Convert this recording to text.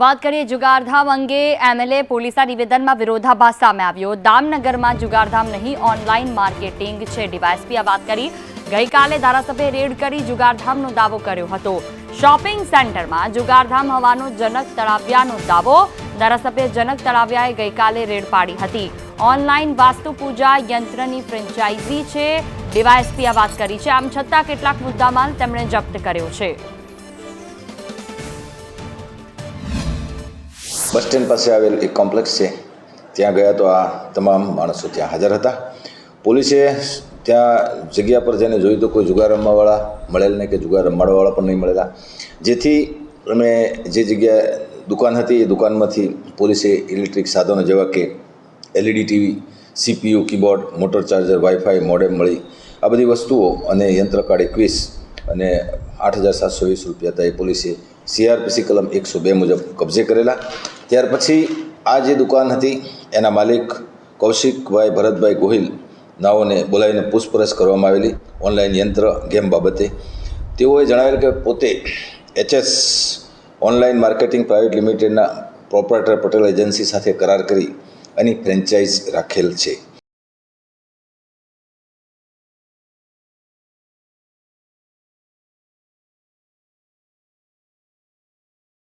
વાત કરીએ જુગારધામ અંગે, એમએલએ પોલીસના નિવેદનમાં વિરોધાભાસ સામે આવ્યો. દામનગરમાં જુગારધામ નહીં, ઓનલાઈન માર્કેટિંગ છે. ડીવાયએસપી વાત કરી. ગઈકાલે ધારાસભ્યે રેડ કરી જુગારધામનો દાવો કર્યો હતો. શોપિંગ સેન્ટરમાં જુગારધામ હોવાનો જનક તળાવિયાનો દાવો ધારાસભ્ય જનક તળાવિયાએ ગઈકાલે રેડ પાડી હતી. ઓનલાઈન વાસ્તુ પૂજા યંત્રની ફ્રેન્ચાઇઝી છે. ડીવાયએસપી આ વાત કરી છે. આમ છતાં કેટલાક મુદ્દામાલ તેમણે જપ્ત કર્યો છે. બસ સ્ટેન્ડ પાસે આવેલ એક કોમ્પ્લેક્સ છે. ત્યાં ગયા તો આ તમામ માણસો ત્યાં હાજર હતા. પોલીસે ત્યાં જગ્યા પર જઈને જોયું તો કોઈ જુગાર રમવાવાળા મળેલ નહીં કે જુગાર રમાડવાવાળા પણ નહીં મળેલા. જેથી અમે જે જગ્યાએ દુકાન હતી એ દુકાનમાંથી પોલીસે ઇલેક્ટ્રિક સાધનો જેવા કે LED TV, CPU, keyboard, motor charger, wifi, modem મળી આ બધી વસ્તુઓ અને યંત્ર એકવીસ અને આઠ હજાર સાતસો વીસ રૂપિયા હતા એ પોલીસે સીઆરપીસી કલમ એકસો બે મુજબ કબજે કરેલા. ત્યાર પછી આ જે દુકાન હતી, એના માલિક કૌશિકભાઈ ભરતભાઈ ગોહિલ નાઓને બોલાવીને પૂછપરછ કરવામાં આવેલી ઓનલાઈન યંત્ર ગેમ બાબતે. તેઓએ જણાવેલ કે પોતે એચએસ ઓનલાઈન માર્કેટિંગ પ્રાઇવેટ લિમિટેડના પ્રોપરેટર પટેલ એજન્સી સાથે કરાર કરી એની ફ્રેન્ચાઇઝ રાખેલ છે.